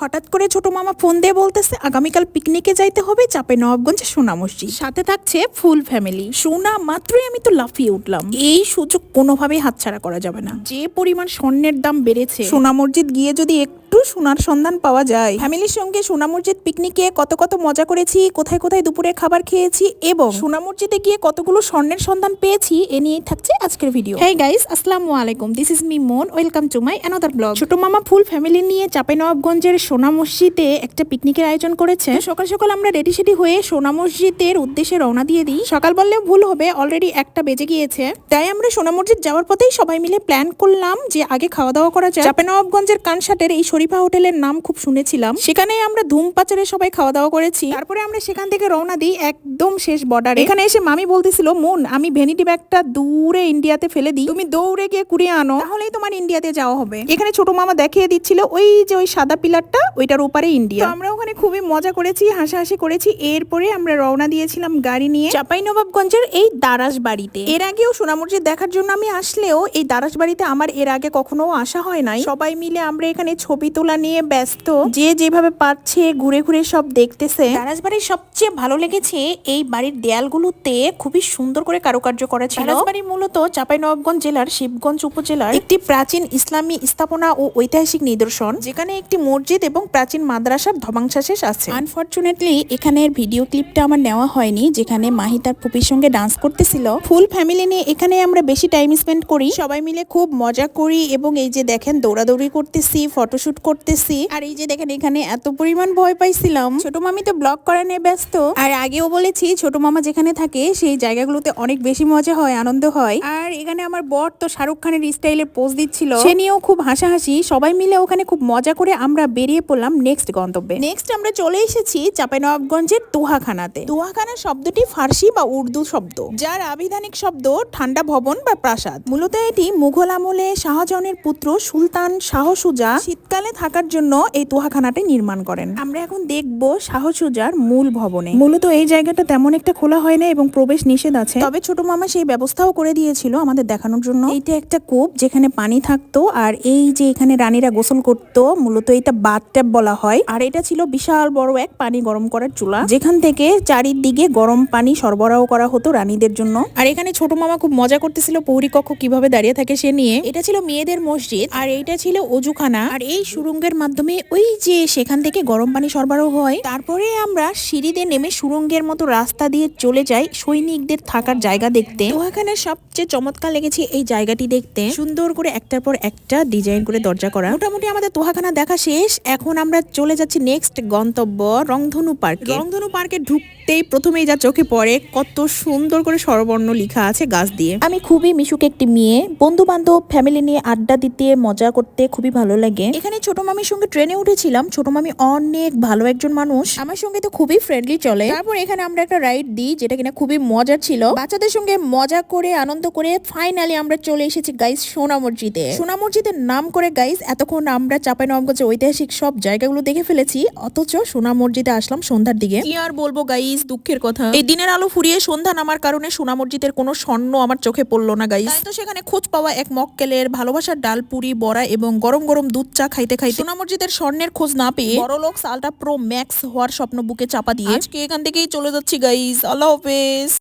হঠাৎ করে ছোট মামা ফোন দিয়ে বলতেছে, আগামীকাল পিকনিকে যাইতে হবে, চাপে নবাবগঞ্জে সোনা মসজিদ। সাথে থাকছে ফুল ফ্যামিলি। সোনা মাত্রই আমি তো লাফিয়ে উঠলাম। এই সুযোগ কোনোভাবেই হাতছাড়া করা যাবে না। যে পরিমাণ স্বর্ণের দাম বেড়েছে, সোনা মসজিদ গিয়ে যদি একটু সোনার সন্ধান পাওয়া যায়। ফ্যামিলির সঙ্গে সোনা মসজিদ পিকনিকে কত কত মজা করেছি কোথায় কোথায় দুপুরে খাবার খেয়েছি এবং সোনা মসজিদে গিয়ে কতগুলো স্বর্ণের সন্ধান পেয়েছি এ নিয়েই থাকছে আজকের ভিডিও হ্যাঁ গাইস আসসালামু আলাইকুম। This is me Mon welcome to my another blog ছোট মামা ফুল ফ্যামিলি নিয়ে চাঁপাইনবাবগঞ্জের সোনা মসজিদে একটা পিকনিকের আয়োজন করেছে। সকাল সকাল আমরা রেডি সেডি হয়ে সোনা মসজিদের উদ্দেশ্যে রওনা দিয়ে দিই। সকাল বললেও ভুল হবে অলরেডি একটা বেজে গিয়েছে। তাই আমরা সোনা মসজিদ যাওয়ার পথেই সবাই মিলে প্ল্যান করলাম যে আগে খাওয়া দাওয়া করা যায় চাঁপাইনবাবগঞ্জের কানসাটের এই শরীফা হোটেলের নাম খুব শুনেছিলাম। সেখানে আমরা ধুম পাচারে সবাই খাওয়া দাওয়া করেছি। তারপরে আমরা সেখান থেকে রওনা দিই একদম শেষ বর্ডারে এখানে এসে মামি বলতেছিল, মন, আমি ভ্যানিটি ব্যাগটা দূরে ইন্ডিয়াতে ফেলে দিই। তুমি দৌড়ে গিয়ে কুড়িয়ে আনো, তাহলেই তোমার ইন্ডিয়াতে যাওয়া হবে। এখানে ছোট মামা দেখিয়ে দিচ্ছিল, ওই যে ওই সাদা পিলারটা, ওইটার উপরে ইন্ডিয়া। আমরা ওখানে খুবই মজা করেছি, হাসাহাসি করেছি। এরপরে আমরা রওনা দিয়েছিলাম গাড়ি নিয়ে চাপাই নবাবগঞ্জের এই দারাস বাড়িতে। এর আগেও সোনামুরজি দেখার জন্য আমি আসলেও এই দারাস বাড়িতে আমার এর আগে কখনো আসা হয় নাই। সবাই মিলে আমরা এখানে ছবি তোলা নিয়ে ব্যস্ত যে যেভাবে পারছে ঘুরে ঘুরে সব দেখতেছে। দারাস বাড়ির সবচেয়ে ভালো লেগেছে এই বাড়ির দেয়ালগুলোতে খুবই সুন্দর করে কারুকার্য করা ছিল। দারাস বাড়ি মূলত চাঁপাইনবাবগঞ্জ জেলার শিবগঞ্জ উপজেলার একটি প্রাচীন ইসলামী স্থাপনা ও ঐতিহাসিক নিদর্শন যেখানে একটি মসজিদ এবং প্রাচীন মাদ্রাসার ধ্বংসাশেষ আছে। আনফরচুনেটলি এখানের ভিডিও ক্লিপটা আমার নেওয়া হয়নি যেখানে মাহি তার পুপির সঙ্গে ডান্স করতেছিল। ফুল ফ্যামিলি নিয়ে এখানে আমরা বেশি টাইম স্পেন্ড করি। সবাই মিলে খুব মজা করি এবং এই যে দেখেন দৌড়াদৌড়ি করতেছি ফটোশুট করতেছি। আর এই যে দেখেন, এখানে এত পরিমাণ ভয় পাইছিলাম। ছোট মামি তো ব্লগ করা নিয়ে ব্যস্ত। আর আগেও বলেছি, ছোট মামা যেখানে থাকে, সেই জায়গাগুলোতে অনেক বেশি মজা হয়, আনন্দ হয়। আর এখানে আমার বর তো শাহরুখ খানের স্টাইলে পোজ দিচ্ছিল। সে নিয়েও খুব হাসাহাসি। সবাই মিলে ওখানে খুব মজা করে আমরা বেরিয়ে পড়লাম নেক্সট গন্তব্যে। নেক্সট আমরা চলে এসেছি চাঁপাইনবাবগঞ্জের দোহাখানাতে। দোহাখানা শব্দটি ফার্সি বা উর্দু শব্দ, যার আবিধানিক শব্দ ঠান্ডা ভবন বা প্রাসাদ। মূলত এটি মুঘল আমলে শাহজাহানের পুত্র সুলতান শাহ সুজা শীতকালে থাকার জন্য এই তোহাখানাটি নির্মাণ করেন। আমরা এখন দেখব শাহ সুজার মূল ভবনে। মূলত এই জায়গাটা তেমন একটা খোলা হয় না এবং প্রবেশ নিষেধ আছে। তবে ছোট মামা সেই ব্যবস্থাও করে দিয়েছিল আমাদের দেখানোর জন্য। এইটা একটা কূপ যেখানে পানি থাকতো আর এই যে এখানে রানীরা গোসল করতো, মূলত এটা বাথ ট্যাপ বলা হয়। আর এটা ছিল বিশাল বড় এক পানি গরম করার চুলা। যেখান থেকে চারিদিকে গরম পানি সরবরাহ করা হতো রানীদের জন্য। আর এখানে ছোট মামা খুব মজা করতেছিল পৌরি কক্ষ কীভাবে দাঁড়িয়ে থাকে সে নিয়ে। এটা ছিল মেয়েদের মসজিদ। আর এইটা ছিল অজুখানা। আর এই সুরঙ্গের মাধ্যমে ওই যে সেখান থেকে গরম পানি সরবরাহ হয়, তারপরে আমরা সিঁড়িতে নেমে সুরঙ্গের মতো রাস্তা দিয়ে চলে যাই সৈনিকদের থাকার জায়গা দেখতে। ওখানে সবচেয়ে চমৎকার লেগেছে এই জায়গাটি দেখতে। সুন্দর করে একটার পর একটা ডিজাইন করে দরজা করা। মোটামুটি আমাদের তোহাখানা দেখা শেষ। এখন আমরা চলে যাচ্ছি নেক্সট গন্তব্য, রংধনু পার্ক। রংধনু পার্কে ঢুকতেই প্রথমেই যা চোখে পড়ে, কত সুন্দর করে স্বরবর্ণ লেখা আছে গাছ দিয়ে। আমি খুবই মিশুক একটি মেয়ে। বন্ধু বান্ধব ফ্যামিলি নিয়ে আড্ডা দিতে, মজা করতে খুবই ভালো লাগে। এখানে ছোট মামির সঙ্গে ট্রেনে উঠেছিলাম। ছোট মামি অনেক ভালো একজন মানুষ। আমার সঙ্গে তো খুবই ফ্রেন্ডলি চলে। তারপর এখানে আমরা একটা রাইড দিই, যেটা কিনা খুবই মজার ছিল। বাচ্চাদের সঙ্গে মজা করে, আনন্দ করে ফাইনালি আমরা চলে এসেছি গাইস সোনা মসজিদে সোনা মসজিদের নাম করে গাইস এতক্ষণ আমরা চাঁপাইনবাবগঞ্জের ঐতিহাসিক সব জায়গাগুলো দেখে ফেলেছি। অথচ সোনা মসজিদে আসলাম সন্ধ্যার দিকে। কি আর বলব গাইস দুঃখের কথা। এই দিনের আলো ফুরিয়ে সন্ধ্যা নামার কারণে সোনা মসজিদের কোনো স্বর্ণ আমার চোখে পড়ল না গাইস তো সেখানে খোঁজ পাওয়া এক মক্কেলের ভালোবাসার ডাল, পুরি, বড়া এবং গরম গরম দুধ চা খাইতে খাইতে সোনা মসজিদের স্বর্ণের খোঁজ না পেয়ে বড়লোক সালটা প্রো ম্যাক্স হওয়ার স্বপ্ন বুকে চাপা দিয়ে আজকে এখান থেকেই চলে যাচ্ছি গাইজ আল্লাহ হাফেজ।